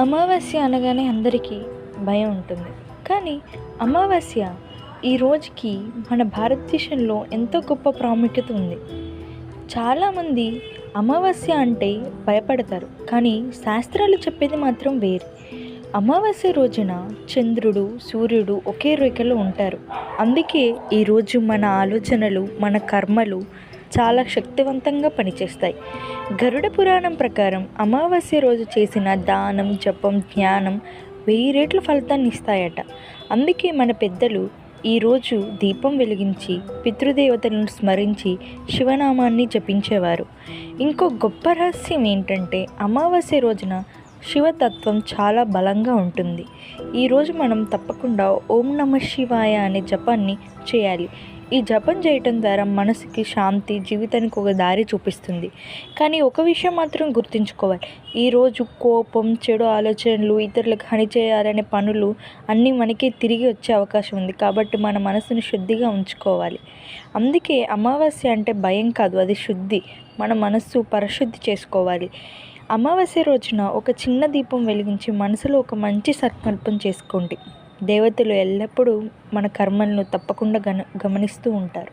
అమావాస్య అనగానే అందరికీ భయం ఉంటుంది. కానీ అమావాస్య ఈ రోజుకి మన భారతదేశంలో ఎంతో గొప్ప ప్రాముఖ్యత ఉంది. చాలామంది అమావాస్య అంటే భయపడతారు. కానీ శాస్త్రాలు చెప్పేది మాత్రం వేరు. అమావాస్య రోజున చంద్రుడు సూర్యుడు ఒకే రేఖలో ఉంటారు. అందుకే ఈరోజు మన ఆలోచనలు మన కర్మలు చాలా శక్తివంతంగా పనిచేస్తాయి. గరుడ పురాణం ప్రకారం అమావాస్య రోజు చేసిన దానం జపం జ్ఞానం వెయ్యి రేట్ల ఫలితాన్ని ఇస్తాయట. అందుకే మన పెద్దలు ఈరోజు దీపం వెలిగించి పితృదేవతలను స్మరించి శివనామాన్ని జపించేవారు. ఇంకో గొప్ప రహస్యం ఏంటంటే అమావాస్య రోజున శివతత్వం చాలా బలంగా ఉంటుంది. ఈరోజు మనం తప్పకుండా ఓం నమ శివాయ అనే జపాన్ని చేయాలి. ఈ జపం చేయటం ద్వారా మనసుకి శాంతి జీవితానికి ఒక దారి చూపిస్తుంది. కానీ ఒక విషయం మాత్రం గుర్తుంచుకోవాలి. ఈరోజు కోపం చెడు ఆలోచనలు ఇతరులకు హాని చేయాలనే పనులు అన్నీ మనకి తిరిగి వచ్చే అవకాశం ఉంది. కాబట్టి మన మనసును శుద్ధిగా ఉంచుకోవాలి. అందుకే అమావాస్య అంటే భయం కాదు అది శుద్ధి. మన మనస్సు పరిశుద్ధి చేసుకోవాలి. అమావాస్య రోజున ఒక చిన్న దీపం వెలిగించి మనసులో ఒక మంచి సంకల్పం చేసుకోండి. దేవతలు ఎల్లప్పుడూ మన కర్మలను తప్పకుండా గన గమనిస్తూ ఉంటారు.